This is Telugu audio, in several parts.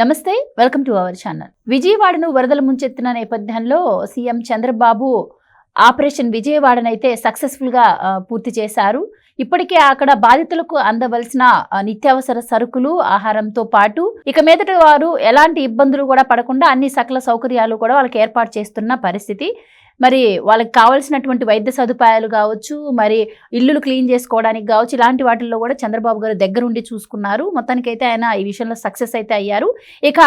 నమస్తే వెల్కమ్ టు అవర్ ఛానల్. విజయవాడను వరదలు ముంచెత్తిన నేపథ్యంలో సీఎం చంద్రబాబు ఆపరేషన్ విజయవాడనైతే సక్సెస్ఫుల్గా పూర్తి చేశారు. ఇప్పటికే అక్కడ బాధితులకు అందవలసిన నిత్యావసర సరుకులు ఆహారంతో పాటు ఇక మీదట వారు ఎలాంటి ఇబ్బందులు కూడా పడకుండా అన్ని సకల సౌకర్యాలు కూడా వాళ్ళకి ఏర్పాటు చేస్తున్న పరిస్థితి. మరి వాళ్ళకి కావాల్సినటువంటి వైద్య సదుపాయాలు కావచ్చు మరి ఇల్లులు క్లీన్ చేసుకోవడానికి కావచ్చు ఇలాంటి వాటిల్లో కూడా చంద్రబాబు గారు దగ్గరుండి చూసుకున్నారు. మొత్తానికైతే ఆయన ఈ విషయంలో సక్సెస్ అయితే అయ్యారు. ఇక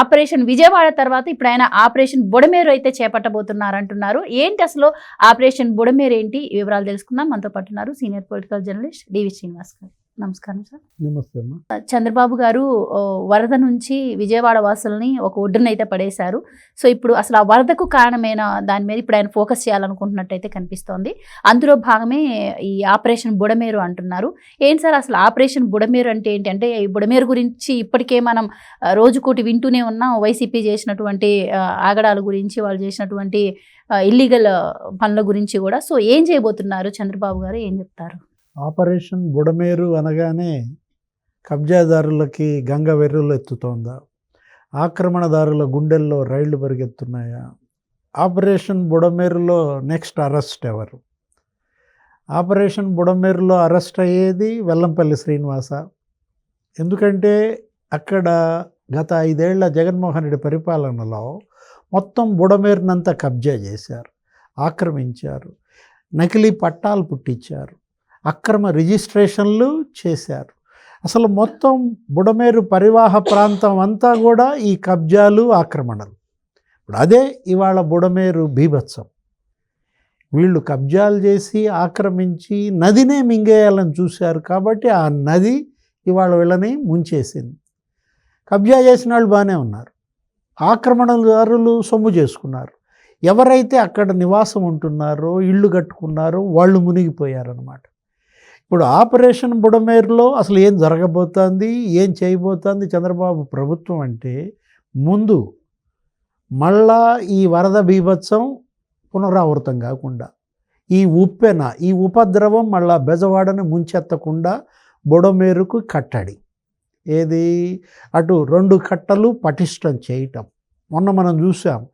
ఆపరేషన్ విజయవాడ తర్వాత ఇప్పుడు ఆయన ఆపరేషన్ బుడమేరు అయితే చేపట్టబోతున్నారు అంటున్నారు. ఏంటి అసలు ఆపరేషన్ బుడమేరు ఏంటి? వివరాలు తెలుసుకుందాం. మనతో పట్టున్నారు senior political journalist D V Srinivas garu. నమస్కారం సార్. నమస్తే అమ్మా. చంద్రబాబు గారు వరద నుంచి విజయవాడ వాసుల్ని ఒక ఒడ్డున అయితే పడేశారు. సో ఇప్పుడు అసలు ఆ వరదకు కారణమైన దాని మీద ఇప్పుడు ఆయన ఫోకస్ చేయాలనుకుంటున్నట్టయితే కనిపిస్తోంది. అందులో భాగమే ఈ ఆపరేషన్ బుడమేరు అంటున్నారు. ఏంటి సార్ అసలు ఆపరేషన్ బుడమేరు అంటే ఏంటి? అంటే ఈ బుడమేరు గురించి ఇప్పటికే మనం రోజుకోటి వింటూనే ఉన్నాం. వైసీపీ చేసినటువంటి ఆగడాల గురించి వాళ్ళు చేసినటువంటి ఇల్లీగల్ పనుల గురించి కూడా. సో ఏం చేయబోతున్నారు చంద్రబాబు గారు? ఏం చెప్తారు? ఆపరేషన్ బుడమేరు అనగానే కబ్జాదారులకి గంగ వెర్రులు ఎత్తుతోందా? ఆక్రమణదారుల గుండెల్లో రైళ్ళు పరిగెత్తున్నాయా? ఆపరేషన్ బుడమేరులో నెక్స్ట్ అరెస్ట్ ఎవరు? ఆపరేషన్ బుడమేరులో అరెస్ట్ అయ్యేది వెల్లంపల్లి శ్రీనివాస. ఎందుకంటే అక్కడ గత ఐదేళ్ళ జగన్మోహన్ రెడ్డి పరిపాలనలో మొత్తం బుడమేరునంతా కబ్జా చేశారు ఆక్రమించారు నకిలీ పట్టాలు పుట్టించారు. అక్రమ రిజిస్ట్రేషన్లు చేశారు. అసలు మొత్తం బుడమేరు పరివాహ ప్రాంతం అంతా కూడా ఈ కబ్జాలు ఆక్రమణలు. ఇప్పుడు అదే ఇవాళ బుడమేరు బీభత్సం. వీళ్ళు కబ్జాలు చేసి ఆక్రమించి నదినే మింగేయాలని చూశారు కాబట్టి ఆ నది ఇవాళ వీళ్ళని ముంచేసింది. కబ్జా చేసిన వాళ్ళు బాగానే ఉన్నారు. ఆక్రమణదారులు సొమ్ము చేసుకున్నారు. ఎవరైతే అక్కడ నివాసం ఉంటున్నారో ఇళ్ళు కట్టుకున్నారో వాళ్ళు మునిగిపోయారనమాట ఇప్పుడు ఆపరేషన్ బుడమేరులో అసలు ఏం జరగబోతోంది ఏం చేయబోతోంది చంద్రబాబు ప్రభుత్వం అంటే ముందు మళ్ళా ఈ వరద బీభత్సం పునరావృతం కాకుండా ఈ ఉప్పెన ఈ ఉపద్రవం మళ్ళా బెజవాడను ముంచెత్తకుండా బుడమేరుకు కట్టడి. ఏది? అటు రెండు కట్టలు పటిష్టం చేయటం. మొన్న మనం చూసాం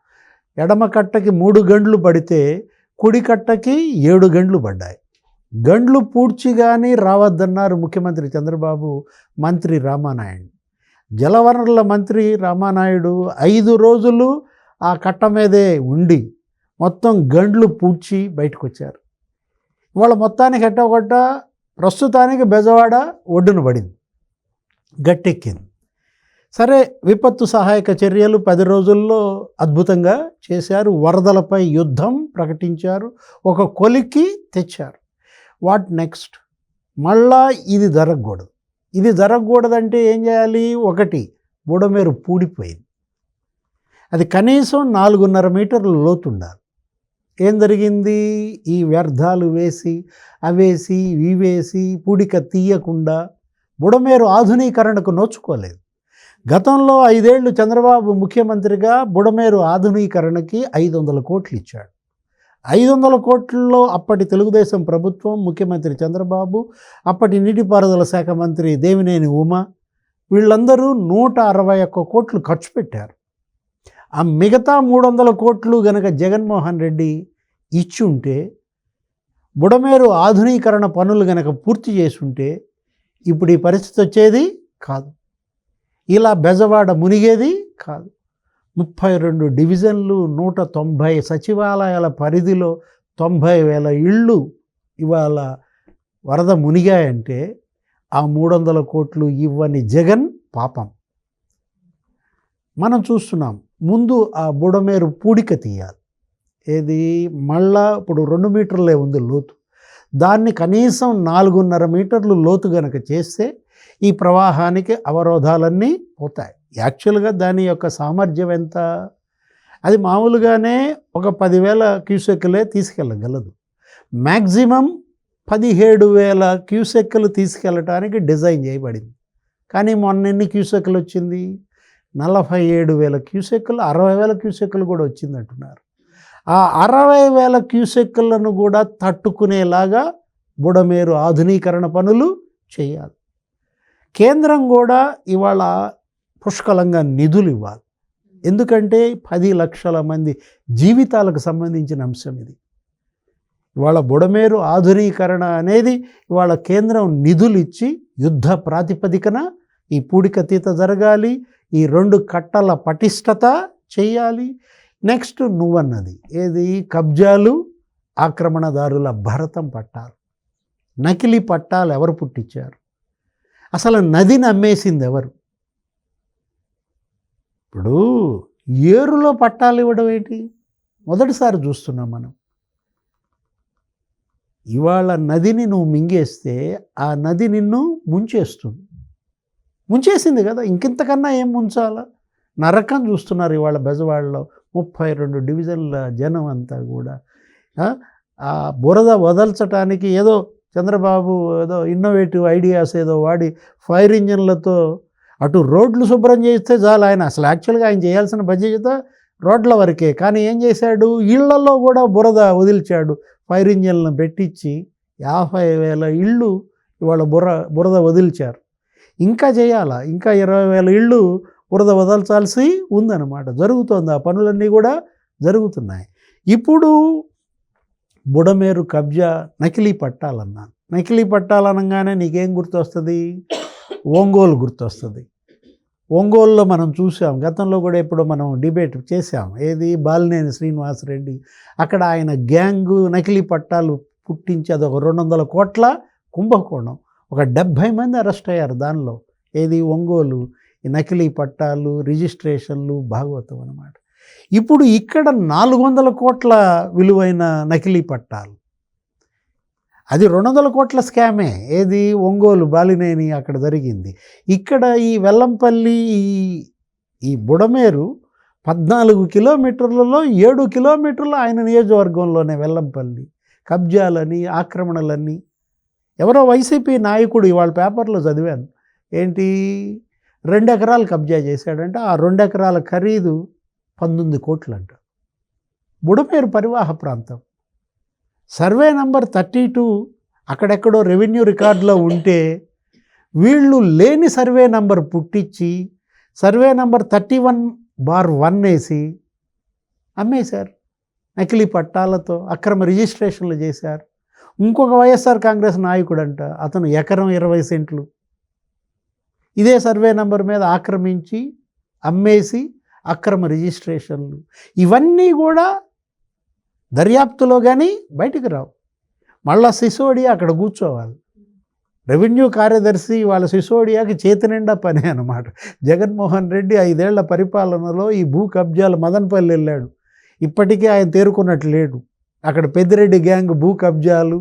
ఎడమ కట్టకి మూడు గంటలు పడితే కుడి కట్టకి ఏడు గంటలు పడ్డాయి. గండ్లు పూడ్చిగాని రావద్దన్నారు ముఖ్యమంత్రి చంద్రబాబు మంత్రి రామానాయుడు. జలవనరుల మంత్రి రామానాయుడు ఐదు రోజులు ఆ కట్ట మీదే ఉండి మొత్తం గండ్లు పూడ్చి బయటకు వచ్చారు ఇవాళ మొత్తానికి ఎట్టగొట్ట ప్రస్తుతానికి బెజవాడ ఒడ్డున పడింది గట్టెక్కింది. సరే విపత్తు సహాయక చర్యలు పది రోజుల్లో అద్భుతంగా చేశారు. వరదలపై యుద్ధం ప్రకటించారు. ఒక కొలిక్కి తెచ్చారు. What next? మళ్ళా ఇది జరగకూడదు. ఇది జరగకూడదంటే ఏం చేయాలి? ఒకటి బుడమేరు పూడిపోయింది. అది కనీసం నాలుగున్నర మీటర్ల లోతు ఉండాలి. ఏం జరిగింది? ఈ వ్యర్థాలు వేసి అవేసి ఇవేసి పూడిక తీయకుండా బుడమేరు ఆధునీకరణకు నోచుకోలేదు. గతంలో ఐదేళ్ళు చంద్రబాబు ముఖ్యమంత్రిగా బుడమేరు ఆధునీకరణకి ఐదు వందల కోట్లు ఇచ్చాడు. ఐదు వందల కోట్లలో అప్పటి తెలుగుదేశం ప్రభుత్వం ముఖ్యమంత్రి చంద్రబాబు అప్పటి నీటిపారుదల శాఖ మంత్రి దేవినేని ఉమ వీళ్ళందరూ నూట అరవై ఒక్క కోట్లు ఖర్చు పెట్టారు. ఆ మిగతా మూడు వందల కోట్లు గనక జగన్మోహన్ రెడ్డి ఇచ్చుంటే బుడమేరు ఆధునీకరణ పనులు గనక పూర్తి చేసుంటే ఇప్పుడు ఈ పరిస్థితి వచ్చేది కాదు. ఇలా బెజవాడ మునిగేది కాదు. ముప్పై రెండు డివిజన్లు నూట తొంభై సచివాలయాల పరిధిలో తొంభై వేల ఇళ్ళు ఇవాళ వరద మునిగాయంటే ఆ మూడు వందల కోట్లు ఇవ్వని జగన్ పాపం. మనం చూస్తున్నాం ముందు ఆ బుడమేరు పూడిక తీయాలి. ఏది? మళ్ళా ఇప్పుడు రెండు మీటర్లే ఉంది లోతు. దాన్ని కనీసం నాలుగున్నర మీటర్లు లోతు గనక చేస్తే ఈ ప్రవాహానికి అవరోధాలన్నీ పోతాయి. యాక్చువల్గా దాని యొక్క సామర్థ్యం ఎంత? అది మామూలుగానే ఒక పదివేల క్యూసెక్లే తీసుకెళ్ళగలదు. మ్యాక్సిమం పదిహేడు వేల క్యూసెక్లు తీసుకెళ్ళటానికి డిజైన్ చేయబడింది. కానీ మొన్న ఎన్ని క్యూసెక్లు వచ్చింది? నలభై ఏడు వేల క్యూసెక్లు అరవై వేల క్యూసెక్లు కూడా వచ్చింది అంటున్నారు ఆ అరవై వేల క్యూసెక్లను కూడా తట్టుకునేలాగా బుడమేరు ఆధునీకరణ పనులు చేయాలి. కేంద్రం కూడా ఇవాళ పుష్కలంగా నిధులు ఇవ్వాలి. ఎందుకంటే పది లక్షల మంది జీవితాలకు సంబంధించిన అంశం ఇది. ఇవాళ బుడమేరు ఆధునీకరణ అనేది ఇవాళ కేంద్రం నిధులు ఇచ్చి యుద్ధ ప్రాతిపదికన ఈ పూడికతీత జరగాలి ఈ రెండు కట్టల పటిష్టత చేయాలి. నెక్స్ట్ నువ్వన్నది ఏది? కబ్జాలు ఆక్రమణదారుల భరతం పట్టాలు. నకిలీ పట్టాలు ఎవరు పుట్టించారు? అసలు నదిని అమ్మేసింది ఎవరు? ఇప్పుడు ఏరులో పట్టాలు ఇవ్వడం ఏంటి? మొదటిసారి చూస్తున్నాం మనం. ఇవాళ నదిని నువ్వు మింగేస్తే ఆ నది నిన్ను ముంచేస్తుంది. ముంచేసింది కదా ఇంకింతకన్నా ఏం ముంచాలా? నరకం చూస్తున్నారు ఇవాళ బెజవాడలో ముప్పై రెండు డివిజన్ల జనం అంతా కూడా. ఆ, ఆ బురద వదల్చటానికి ఏదో చంద్రబాబు ఏదో ఇన్నోవేటివ్ ఐడియాస్ ఏదో వాడి ఫైర్ ఇంజన్లతో అటు రోడ్లు శుభ్రం చేస్తే చాలు ఆయన. అసలు యాక్చువల్గా ఆయన చేయాల్సిన బాధ్యత రోడ్ల వరకే. కానీ ఏం చేశాడు? ఇళ్ళలో కూడా బురద వదిల్చాడు. ఫైర్ ఇంజన్లను పెట్టించి యాభై వేల ఇళ్ళు ఇవాళ బుర బురద వదిల్చారు. ఇంకా చేయాలా? ఇంకా ఇరవై వేల ఇళ్ళు బురద వదల్చాల్సి ఉందన్నమాట. జరుగుతోంది. ఆ పనులన్నీ కూడా జరుగుతున్నాయి. ఇప్పుడు బుడమేరు కబ్జా నకిలీ పట్టాలన్నాను నకిలీ పట్టాలనగానే నీకేం గుర్తొస్తుంది? ఒంగోలు గుర్తొస్తుంది. ఒంగోలులో మనం చూసాం గతంలో కూడా ఇప్పుడు మనం డిబేట్ చేసాం ఏది? బాలినేని శ్రీనివాసరెడ్డి. అక్కడ ఆయన గ్యాంగు నకిలీ పట్టాలు పుట్టించి అదొక రెండు వందల కోట్ల కుంభకోణం. ఒక డెబ్భై మంది అరెస్ట్ అయ్యారు దానిలో. ఏది? ఒంగోలు. ఈ నకిలీ పట్టాలు రిజిస్ట్రేషన్లు భాగవతం అన్నమాట. ఇప్పుడు ఇక్కడ నాలుగు వందల కోట్ల విలువైన నకిలీ పట్టాలు. అది రెండు వందల కోట్ల స్కామే. ఏది? ఒంగోలు బాలినేని అక్కడ జరిగింది. ఇక్కడ ఈ వెల్లంపల్లి ఈ- ఈ బుడమేరు పద్నాలుగు కిలోమీటర్లలో ఏడు కిలోమీటర్లు ఆయన నియోజకవర్గంలోనే వెల్లంపల్లి. కబ్జాలని ఆక్రమణలని. ఎవరో వైసీపీ నాయకుడు ఇవాళ పేపర్లో చదివాను. ఏంటి? రెండు ఎకరాలు కబ్జా చేశాడంటే. ఆ రెండు ఎకరాల ఖరీదు పంతొమ్మిది కోట్లు అంట బుడమేరు పరివాహ ప్రాంతం. సర్వే నంబర్ థర్టీ టూ అక్కడెక్కడో రెవెన్యూ రికార్డులో ఉంటే వీళ్ళు లేని సర్వే నంబర్ పుట్టించి survey number thirty one bar one వేసి అమ్మేశారు. నకిలీ పట్టాలతో అక్రమ రిజిస్ట్రేషన్లు చేశారు. ఇంకొక వైఎస్ఆర్ కాంగ్రెస్ నాయకుడంట అతను ఎకరం ఇరవై సెంట్లు. ఇదే సర్వే నంబర్ మీద ఆక్రమించి అమ్మేసి అక్రమ రిజిస్ట్రేషన్లు. ఇవన్నీ కూడా దర్యాప్తులో కానీ బయటికి రావు. మళ్ళా సిసోడియా అక్కడ కూర్చోవాలి. రెవెన్యూ కార్యదర్శి వాళ్ళ సిసోడియాకి చేతినిండా పనే పని అనమాట జగన్మోహన్ రెడ్డి ఐదేళ్ళ పరిపాలనలో ఈ భూ కబ్జాలు మదనపల్లి వెళ్ళాడు. ఇప్పటికీ ఆయన తేరుకున్నట్లు లేడు. అక్కడ పెద్దిరెడ్డి గ్యాంగ్ భూ కబ్జాలు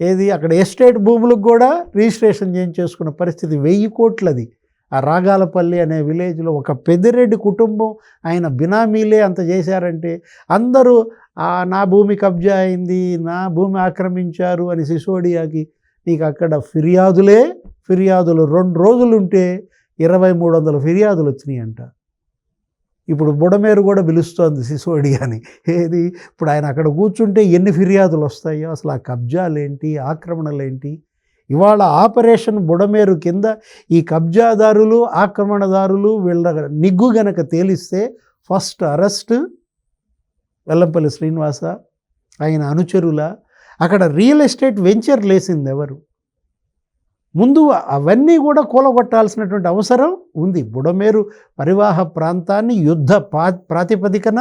ఏది అక్కడ ఎస్టేట్ భూములకు కూడా రిజిస్ట్రేషన్ చేయించేసుకున్న పరిస్థితి వెయ్యి కోట్లది. ఆ రాగాలపల్లి అనే విలేజ్లో ఒక పెద్దిరెడ్డి కుటుంబం ఆయన బినామీలే అంత చేశారంటే అందరూ నా భూమి కబ్జా అయింది నా భూమి ఆక్రమించారు అని సిసోడియాకి నీకు అక్కడ ఫిర్యాదులే ఫిర్యాదులు రెండు రోజులు ఉంటే ఇరవై మూడు వందల ఫిర్యాదులు వచ్చినాయి అంట ఇప్పుడు బుడమేరు కూడా పిలుస్తోంది సిసోడియాని. ఏది? ఇప్పుడు ఆయన అక్కడ కూర్చుంటే ఎన్ని ఫిర్యాదులు వస్తాయో అసలు ఆ కబ్జాలేంటి ఆక్రమణలేంటి? ఇవాళ ఆపరేషన్ బుడమేరు కింద ఈ కబ్జాదారులు ఆక్రమణదారులు వీళ్ళ నిగ్గు గనక తేలిస్తే ఫస్ట్ అరెస్ట్ వెల్లంపల్లి శ్రీనివాస ఆయన అనుచరుల. అక్కడ రియల్ ఎస్టేట్ వెంచర్ లేసింది ఎవరు? ముందు అవన్నీ కూడా కూలగొట్టాల్సినటువంటి అవసరం ఉంది. బుడమేరు పరివాహ ప్రాంతాన్ని యుద్ధ పా ప్రాతిపదికన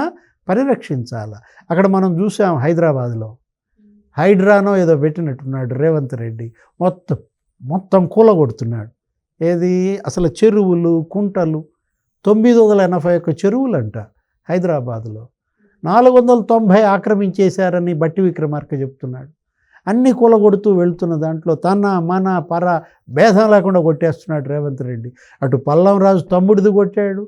పరిరక్షించాలి. అక్కడ మనం చూసాం హైదరాబాద్లో. హైడ్రానో ఏదో పెట్టినట్టున్నాడు రేవంత్ రెడ్డి. మొత్తం మొత్తం కూలగొడుతున్నాడు. ఏది? అసలు చెరువులు కుంటలు. తొమ్మిది వందల ఎనభై ఒక్క చెరువులు అంట హైదరాబాదులో. నాలుగు వందల తొంభై ఆక్రమించేశారని బట్టి విక్రమార్క చెప్తున్నాడు. అన్ని కూలగొడుతూ వెళ్తున్న దాంట్లో తన మన పర భేదం లేకుండా కొట్టేస్తున్నాడు రేవంత్ రెడ్డి. అటు పల్లం రాజు తమ్ముడిది కొట్టాడు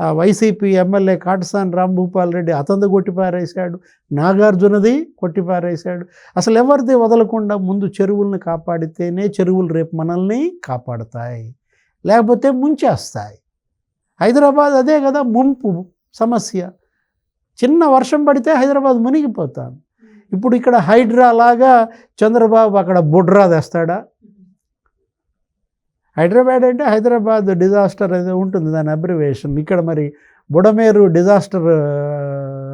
వైసీపీ ఎమ్మెల్యే కాటసాని రాంభూపాల్ రెడ్డి అతను కొట్టిపారేశాడు. నాగార్జునది కొట్టిపారేశాడు. అసలు ఎవరిది వదలకుండా ముందు చెరువుల్ని కాపాడితేనే చెరువులు రేపు మనల్ని కాపాడుతాయి లేకపోతే ముంచేస్తాయి. హైదరాబాద్ అదే కదా ముంపు సమస్య. చిన్న వర్షం పడితే హైదరాబాద్ మునిగిపోతాం. ఇప్పుడు ఇక్కడ హైడ్రా లాగా చంద్రబాబు అక్కడ బుడ్రా తెస్తాడా? హైదరాబాద్ అంటే హైదరాబాద్ డిజాస్టర్ అనేది ఉంటుంది దాని అబ్రివేషన్ ఇక్కడ మరి బుడమేరు డిజాస్టర్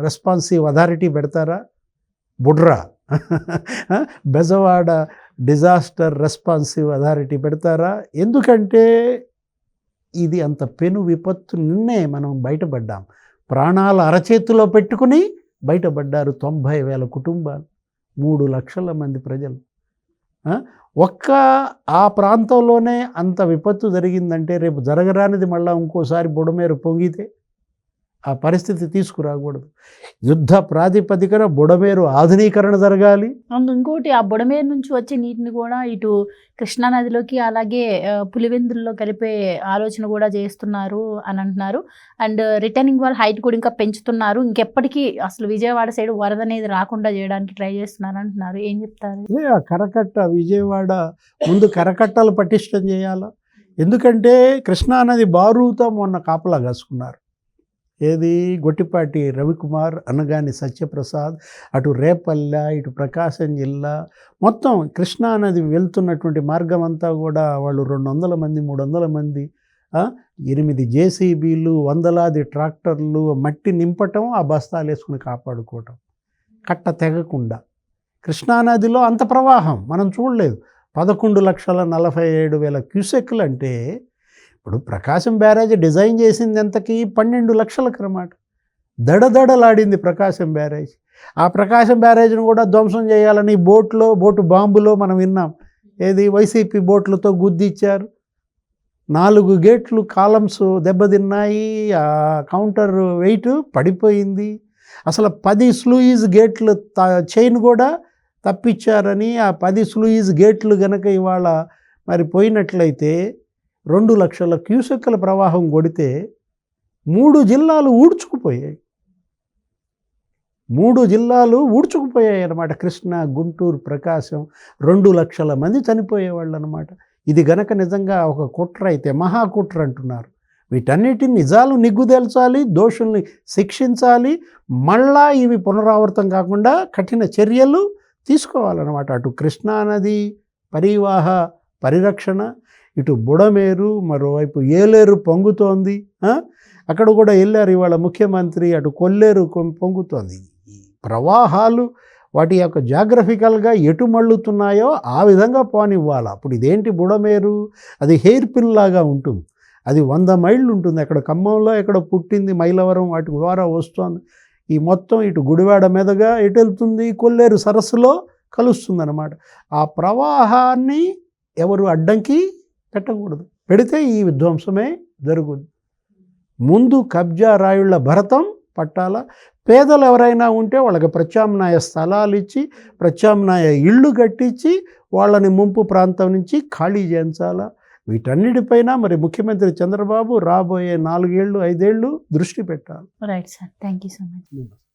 రెస్పాన్సివ్ అథారిటీ పెడతారా? BUDRA. Bezawada disaster responsive authority పెడతారా? ఎందుకంటే ఇది అంత పెను విపత్తు నిన్నే మనం బయటపడ్డాం. ప్రాణాలు అరచేతిలో పెట్టుకుని బయటపడ్డారు తొంభై వేల కుటుంబాలు మూడు లక్షల మంది ప్రజలు. ఒక్క ఆ ప్రాంతంలోనే అంత విపత్తు జరిగిందంటే రేపు జరగరానిది మళ్ళీ ఇంకోసారి బుడమేరు పొంగితే ఆ పరిస్థితి తీసుకురాకూడదు. యుద్ధ ప్రాతిపదికన బుడమేరు ఆధునీకరణ జరగాలి. అండ్ ఇంకోటి ఆ బుడమేరు నుంచి వచ్చే నీటిని కూడా ఇటు కృష్ణా నదిలోకి అలాగే పులివెందుల్లో కలిపే ఆలోచన కూడా చేస్తున్నారు అని అంటున్నారు. అండ్ రిటర్నింగ్ వాళ్ళ హైట్ కూడా ఇంకా పెంచుతున్నారు. ఇంకెప్పటికీ అసలు విజయవాడ సైడ్ వరద అనేది రాకుండా చేయడానికి ట్రై చేస్తున్నారు అంటున్నారు. ఏం చెప్తారు? కరకట్ట విజయవాడ ముందు కరకట్టలు పటిష్టం చేయాలా? ఎందుకంటే కృష్ణా నది బారుతో మొన్న కాపలా కాసుకున్నారు. ఏది? గొట్టిపాటి రవికుమార్ అనగాని సత్యప్రసాద్ అటు రేపల్లె ఇటు ప్రకాశం జిల్లా. మొత్తం కృష్ణా నది వెళ్తున్నటువంటి మార్గం అంతా కూడా వాళ్ళు రెండు వందల మంది మూడు వందల మంది ఎనిమిది జేసీబీలు వందలాది ట్రాక్టర్లు మట్టి నింపటం ఆ బస్తాలు వేసుకుని కాపాడుకోవటం. కట్ట తెగకుండా. కృష్ణానదిలో అంత ప్రవాహం మనం చూడలేదు. పదకొండు లక్షల నలభై ఏడు వేల క్యూసెక్లు అంటే ఇప్పుడు ప్రకాశం బ్యారేజ్ డిజైన్ చేసింది ఎంతకి పన్నెండు లక్షలకు అన్నమాట దడదడలాడింది ప్రకాశం బ్యారేజ్. ఆ ప్రకాశం బ్యారేజ్ను కూడా ధ్వంసం చేయాలని బోట్లో బోటు బాంబులో మనం విన్నాం. ఏది వైసీపీ బోట్లతో గుద్దిచ్చారు. నాలుగు గేట్లు కాలమ్స్ దెబ్బతిన్నాయి. ఆ కౌంటర్ వెయిట్ పడిపోయింది. అసలు పది స్లూయిజ్ గేట్లు త- చైన్ కూడా తప్పించారని ఆ పది స్లూయిజ్ గేట్లు గనక ఇవాళ మరి పోయినట్లయితే రెండు లక్షల క్యూసెక్కల ప్రవాహం కొడితే మూడు జిల్లాలు ఊడ్చుకుపోయాయి. మూడు జిల్లాలు ఊడ్చుకుపోయాయి అన్నమాట. కృష్ణ గుంటూరు ప్రకాశం రెండు లక్షల మంది చనిపోయేవాళ్ళు అనమాట ఇది గనక నిజంగా ఒక కుట్ర అయితే మహాకుట్ర అంటున్నారు. వీటన్నిటి నిజాలు నిగ్గుదేల్చాలి దోషుల్ని శిక్షించాలి మళ్ళా ఇవి పునరావృతం కాకుండా కఠిన చర్యలు తీసుకోవాలన్నమాట. అటు కృష్ణానది పరివాహ పరిరక్షణ ఇటు బుడమేరు మరోవైపు ఏలేరు పొంగుతోంది అక్కడ కూడా వెళ్ళారు ఇవాళ ముఖ్యమంత్రి అటు కొల్లేరు పొంగుతోంది. ఈ ప్రవాహాలు వాటి యొక్క జాగ్రఫికల్గా ఎటు మళ్ళుతున్నాయో ఆ విధంగా పోనివ్వాలి. అప్పుడు ఇదేంటి బుడమేరు? అది హెయిర్ పిల్లాగా ఉంటుంది. అది వంద మైళ్ళు ఉంటుంది. అక్కడ ఖమ్మంలో ఎక్కడ పుట్టింది మైలవరం వాటి ద్వారా వస్తుంది. ఈ మొత్తం ఇటు గుడివాడ మీదుగా ఎటు వెళ్తుంది? కొల్లేరు సరస్సులో కలుస్తుంది అన్నమాట ఆ ప్రవాహాన్ని ఎవరు అడ్డంకి పెట్టకూడదు. పెడితే ఈ విధ్వంసమే జరుగుద్ది ముందు కబ్జా రాయుళ్ళ భరతం పట్టాల పేదలు ఎవరైనా ఉంటే వాళ్ళకి ప్రత్యామ్నాయ స్థలాలు ఇచ్చి ప్రత్యామ్నాయ ఇళ్ళు కట్టించి వాళ్ళని ముంపు ప్రాంతం నుంచి ఖాళీ చేయించాలా? వీటన్నిటిపైన మరి ముఖ్యమంత్రి చంద్రబాబు రాబోయే నాలుగేళ్ళు ఐదేళ్ళు దృష్టి పెట్టాలి. Right sir thank you so much